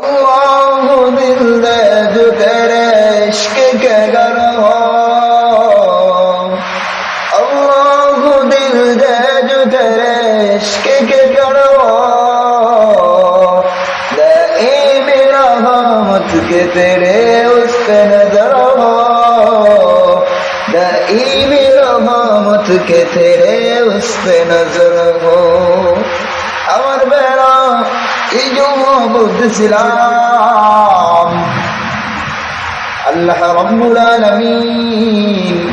الله دل دو تیرے عشق کے گر ہو اللہ دل دے جو تیرے عشق کے گر ہو دائم رحمت کے تیرے اس پہ نظر ہو دائم رحمت کے تیرے اس پہ نظر ہو এই জন্য বলতেছিলাম আল্লাহ রব্বুল আলামিন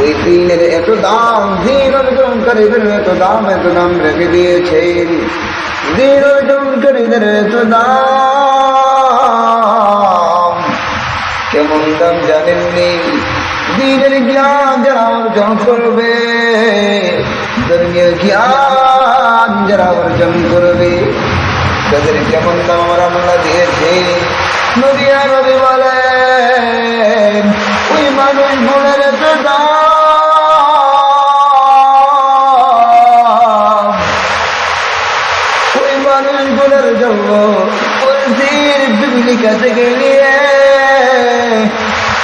ওই দিনের এত দাম, দিন অর্জনকারীদের এত দাম এত দাম রেখে দিয়েছেন। দিন অর্জনকারীদের এত দাম। কেমন দাম জানেননি দিনের জ্ঞান যারা অর্জন করবে ধর্মীয় জ্ঞান যারা অর্জন করবে তাদের কেমন দাম আমার আমরা দিয়েছে নদিয়া নদী বলেন, ওই মানুষ গুণের থেকে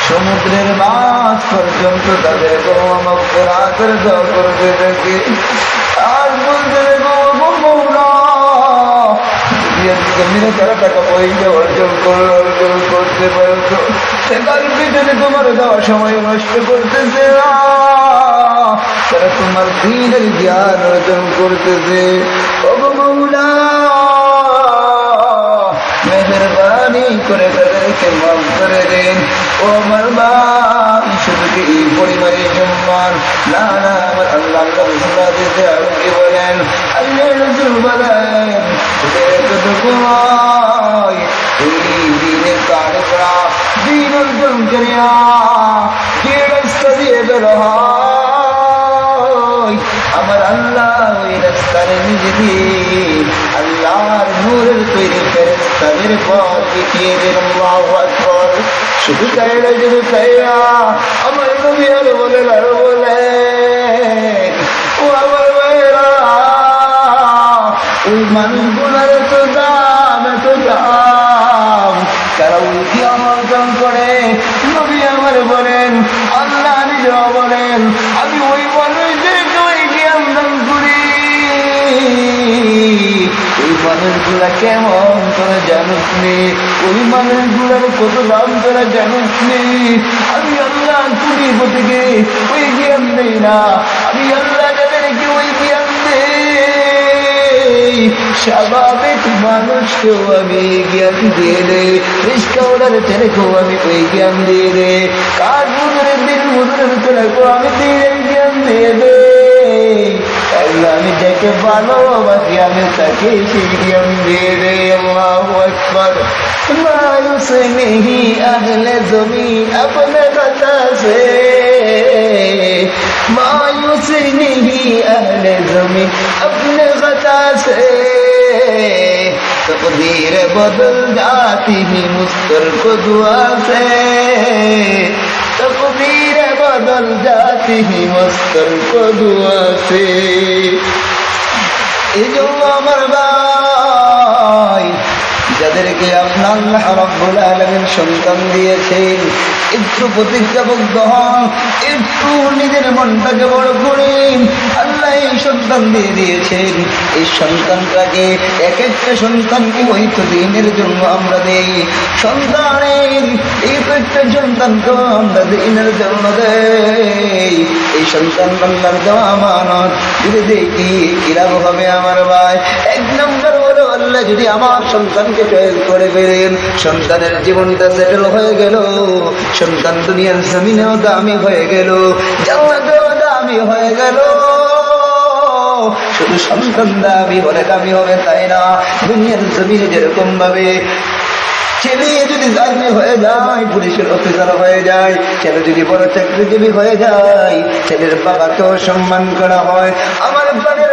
সমুদ্রের মাছ পর্যন্ত তাদের জল করতে থাকে আর বলতে জমিনে তারা টাকা পয়সা অর্জন করে, অর্জন করতে পারতো সেটার পিছনে তোমার দেওয়া সময় নষ্ট করতেছে তারা তোমার দিনের জ্ঞান অর্জন করতেছে। অবমৌলা মেহরবানি করে তাদেরকে মাফ করে দেন। ও আমার কি পরিবারের সম্মান না না আল্লাহ দিতে আর কি বলেন? আল্লাহ রসুল বলেন দিন অর্জন করিয়া যে রাস্তা দিয়ে বের আমার আল্লাহ ওই রাস্তার নিজে আল্লাহর নূরের তৈরি ফেরেস্তাদের পথ দেখিয়ে দেন শুধু তাই শুধু তাই আমার নবী আর বলেন ওই মানুষগুলোর এত দাম এত দাম তারা ওই কি অর্জন করে? নবী আমার বলেন, আল্লাহ নিজেও বলেন, আমি ওই মানুষদেরকে ওই জ্ঞান দান করি। ওই মানুষগুলা কেমন তোরা জানুস নি? ওই মানুষগুলার কত দাম তোরা জানুস নি? আমি আল্লাহ কুড়ি থেকে ওই জ্ঞান দেই না। আমি আল্লাহ দেই স্বাভাবিক মানুষকেও আমি জ্ঞান দিয়ে দে রিস্কাওয়ালার ছেলেকেও আমি ওই জ্ঞান দিয়ে দে কার মুদরের দিন মুদরের ছেলেকেও আমি দিনের জ্ঞান দিয়ে দে আল্লাহ আমি যাকে ভালোবাসি আমি তাকে সেই জ্ঞান দিয়ে দে আল্লাহ আকবর मायूस नहीं अगले जमी अपने खता से से नहीं अहल जमी अपने खता से। तकदीर बदल जाती है मुस्कर को दुआ से। तकदीर बदल जाती है मुस्कर को दुआ से। जो अमर যাদেরকে আল্লাহ সন্তান দিয়েছেন। একটু প্রতিজ্ঞাবদ্ধ হন, একটু নিজের মনটাকে বড় করেন। আল্লাহ এই সন্তান দিয়ে দিয়েছেন। এই সন্তানটাকে এক একটা সন্তানকে হয়তো দিনের জন্য আমরা দেই। সন্তানের এই প্রত্যেক সন্তানকে আমরা দিনের জন্য দেই। এই সন্তান আল্লাহর দেওয়া আমানত। যদি দেখি কিরাম হবে আমার ভাই? এক নম্বর আল্লাহ যদি আমার সন্তানকে চয়েস করে ফেলেন সন্তানের জীবনটা সেটেল হয়ে গেল। সন্তান দুনিয়ার জমিনেও দামি হয়ে গেল দামি হয়ে গেল। শুধু সন্তান দামি হলে দামি হবে তাই না? দুনিয়ার জমিনে যেরকম ভাবে ছেলে যদি আর্মি হয়ে যায়, পুলিশের অফিসার হয়ে যায়, ছেলে যদি বড় চাকরিজীবী হয়ে যায়, ছেলের বাবাকেও সম্মান করা হয়। আমার প্রাণের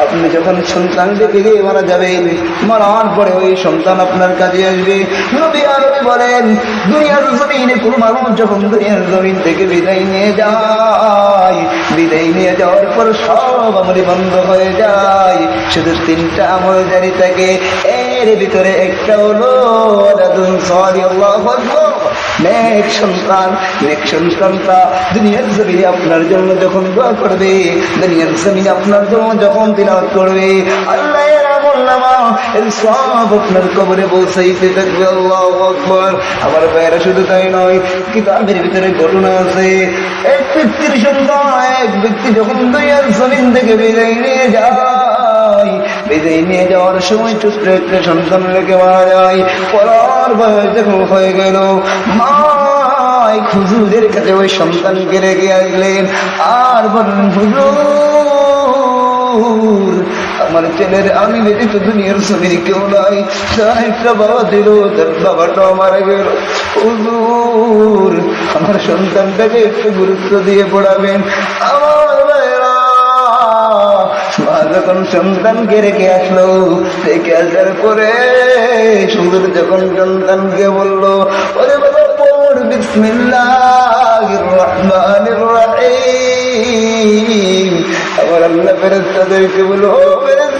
আপনি যখন সন্তান দেখে গিয়ে মারা যাবেন, মারার পরে ওই সন্তান আপনার কাছে আসবে। নবী আরবি বলেন, দুনিয়ার জমিনে কোনো মানুষ যখন দুনিয়ার জমিন থেকে বিদায় নিয়ে যায়, বিদায় নিয়ে যাওয়ার পর সব আমলে বন্ধ হয়ে যায়। শুধু তিনটা আমল জারি থাকে এর ভিতরে একটা হলো আকবার। নেক সন্তান, নেক সন্তানটা দুনিয়ার জমিনে আপনার জন্য যখন দোয়া করবে, দুনিয়ার জমিনে আপনার জন্য যখন তিলাওয়াত করবে, আল্লাহ আছে সন্তান এক ব্যক্তি যখন জমিন থেকে বিদায় নিয়ে যাওয়ার সময় ছোট্ট একটা সন্তান রেখে মারা যায় পরার বয়স যখন হয়ে গেল মা হুজুরের কাছে ওই সন্তানকে রেখে আসলেন। আর বললেন, হুজুর, আমার ছেলের আমি ব্যতীত দুনিয়ার ছবির কেউ নাই। একটা বাবা দিল তার বাবাটাও মারা গেল। হুজুর, আমার সন্তানটাকে একটু গুরুত্ব দিয়ে পড়াবেন। আমার মা যখন সন্তানকে রেখে আসলো রেখে আসার পরে সুন্দর যখন সন্তানকে বলল, ওরে বাবা আমার আল্লাহ ফেরেস্তাদেরকে বলো ও ফেরেস্তারা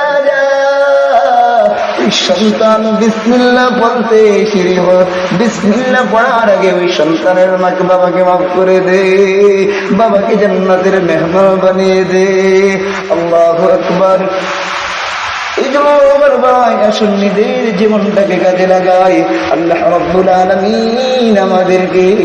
সন্তান বিসমিল্লা বলতে সিঁড়ি বিসমিল্লা পড়ার আগে ওই সন্তানের মাকে বাবাকে মাফ করে দে। বাবাকে জান্নাতের মেহমান বানিয়ে দে। আল্লাহ আকবার। জীবনটাকে কাজে লাগাই আল্লাহ আলমিন আমাদেরকে